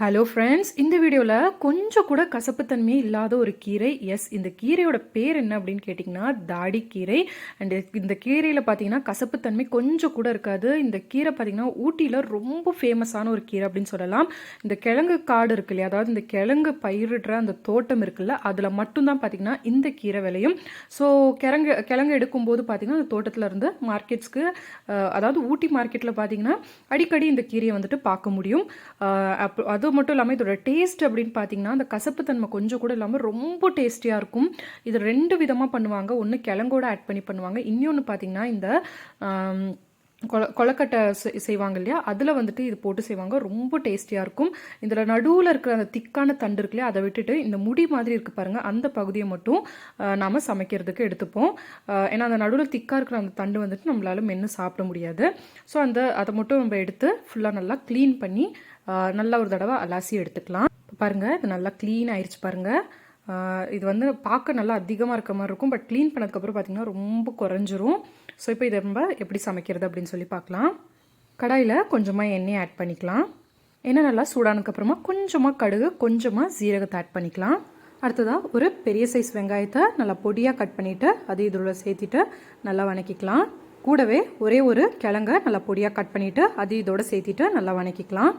Hello friends இந்த வீடியோவில் கொஞ்சம் கூட கசப்புத்தன்மையே இல்லாத ஒரு கீரை. எஸ் இந்த கீரையோட பேர் என்ன அப்படின்னு கேட்டிங்கன்னா தாடி கீரை. அண்டு இந்த கீரையில் பார்த்தீங்கன்னா கசப்புத்தன்மை கொஞ்சம் கூட இருக்காது. இந்த கீரை பார்த்தீங்கன்னா ஊட்டியில் ரொம்ப ஃபேமஸான ஒரு கீரை அப்படின்னு சொல்லலாம். இந்த கிழங்கு காடு இருக்கு இல்லையா? அதாவது இந்த கிழங்கு பயிரிடுற அந்த தோட்டம் இருக்குல்ல அதில் மட்டும்தான் பார்த்தீங்கன்னா இந்த கீரை விளையும். ஸோ கிழங்கு கிழங்கு எடுக்கும்போது பார்த்தீங்கன்னா அந்த தோட்டத்தில் இருந்து மார்க்கெட்ஸ்க்கு அதாவது ஊட்டி மார்க்கெட்டில் பார்த்தீங்கன்னா அடிக்கடி இந்த கீரையை வந்துட்டு பார்க்க முடியும். அப்போ அது மட்டும் இல்லாமல் இதோட டேஸ்ட் அப்படின்னு பார்த்தீங்கன்னா அந்த கசப்புத்தன்மை கொஞ்சம் கூட இல்லாமல் ரொம்ப டேஸ்டியாக இருக்கும். இது ரெண்டு விதமாக பண்ணுவாங்க. ஒன்று கிழங்கோட ஆட் பண்ணி பண்ணுவாங்க. இன்னொன்று பார்த்தீங்கன்னா இந்த கொல கொலக்கட்டை செய்- செய்வாங்க இல்லையா? அதில் வந்துட்டு இது போட்டு செய்வாங்க. ரொம்ப டேஸ்டியாக இருக்கும். இதில் நடுவில் இருக்கிற அந்த திக்கான தண்டு இருக்கு இல்லையா அதை விட்டுட்டு இந்த முடி மாதிரி இருக்குது பாருங்கள் அந்த பகுதியை மட்டும் நாம் சமைக்கிறதுக்கு எடுத்துப்போம். ஏன்னா அந்த நடுவில் திக்காக இருக்கிற அந்த தண்டு வந்துட்டு நம்மளால மென்று சாப்பிட முடியாது. ஸோ அந்த அதை மட்டும் நம்ம எடுத்து ஃபுல்லாக நல்லா க்ளீன் பண்ணி நல்லா ஒரு தடவை அலாசி எடுத்துக்கலாம். பாருங்கள் இது நல்லா க்ளீன் ஆயிடுச்சு பாருங்கள் இது வந்து பார்க்க நல்லா அதிகமாக இருக்க மாதிரி இருக்கும். பட் க்ளீன் பண்ணதுக்கப்புறம் பார்த்தீங்கன்னா ரொம்ப குறைஞ்சிரும். ஸோ இப்போ இதை நம்ம எப்படி சமைக்கிறது அப்படின்னு சொல்லி பார்க்கலாம். கடாயில் கொஞ்சமாக எண்ணெய் ஆட் பண்ணிக்கலாம். எண்ணெய் நல்லா சூடானதுக்கப்புறமா கொஞ்சமாக கடுகு கொஞ்சமாக ஜீரகத்தை ஆட் பண்ணிக்கலாம். அடுத்ததாக ஒரு பெரிய சைஸ் வெங்காயத்தை நல்லா பொடியாக கட் பண்ணிவிட்டு அது இதோட சேர்த்திட்டு நல்லா வணக்கிக்கலாம். கூடவே ஒரே ஒரு கிழங்க நல்லா பொடியாக கட் பண்ணிவிட்டு அது இதோட சேர்த்திட்டு நல்லா வணக்கிக்கலாம்.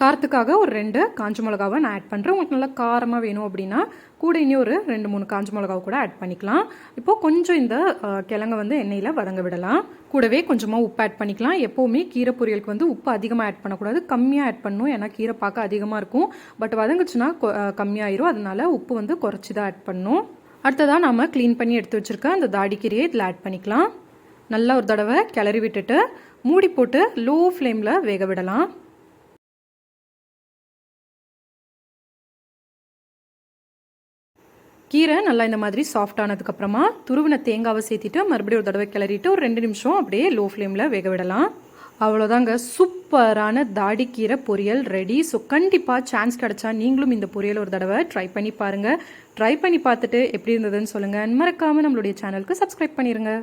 காரத்துக்காக ஒரு ரெண்டு காஞ்ச மிளகாவை நான் ஆட் பண்ணுறேன் உங்களுக்கு நல்லா காரமாக வேணும் அப்படின்னா கூட இனி ஒரு ரெண்டு மூணு காஞ்ச மிளகாவை கூட ஆட் பண்ணிக்கலாம். இப்போது கொஞ்சம் இந்த அஹ், கிழங்க வந்து எண்ணெயில் வதங்க விடலாம். கூடவே கொஞ்சமாக உப்பு ஆட் பண்ணிக்கலாம். எப்போவுமே கீரை பொரியலுக்கு வந்து உப்பு அதிகமாக ஆட் பண்ணக்கூடாது. கம்மியாக ஆட் பண்ணணும். ஏன்னா கீரை பார்க்க அதிகமாக இருக்கும். பட் வதங்குச்சுன்னா கம்மியாயிரும். அதனால உப்பு வந்து குறைச்சி தான் ஆட் பண்ணணும். அடுத்ததாக நம்ம க்ளீன் பண்ணி எடுத்து வச்சிருக்க அந்த தாடிக்கீரையை இதில் ஆட் பண்ணிக்கலாம். நல்லா ஒரு தடவை கிளறி விட்டுட்டு மூடி போட்டு லோ ஃப்ளேமில் வேக விடலாம். கீரை நல்லா இந்த மாதிரி சாஃப்ட் ஆனதுக்கப்புறமா துருவின தேங்காவை சேர்த்திட்டு மறுபடியும் ஒரு தடவை கிளறிட்டு ஒரு ரெண்டு நிமிஷம் அப்படியே லோ ஃப்ளேமில் வேக விடலாம். அவ்வளோதாங்க சூப்பரான தாடிக்கீரை பொரியல் ரெடி ஸோ கண்டிப்பாக சான்ஸ் கிடச்சா நீங்களும் இந்த பொரியல் ஒரு தடவை ட்ரை பண்ணி பாருங்கள் ட்ரை பண்ணி பார்த்துட்டு எப்படி இருந்ததுன்னு சொல்லுங்கள் மறக்காமல் நம்மளுடைய சேனலுக்கு சப்ஸ்கிரைப் பண்ணிடுங்க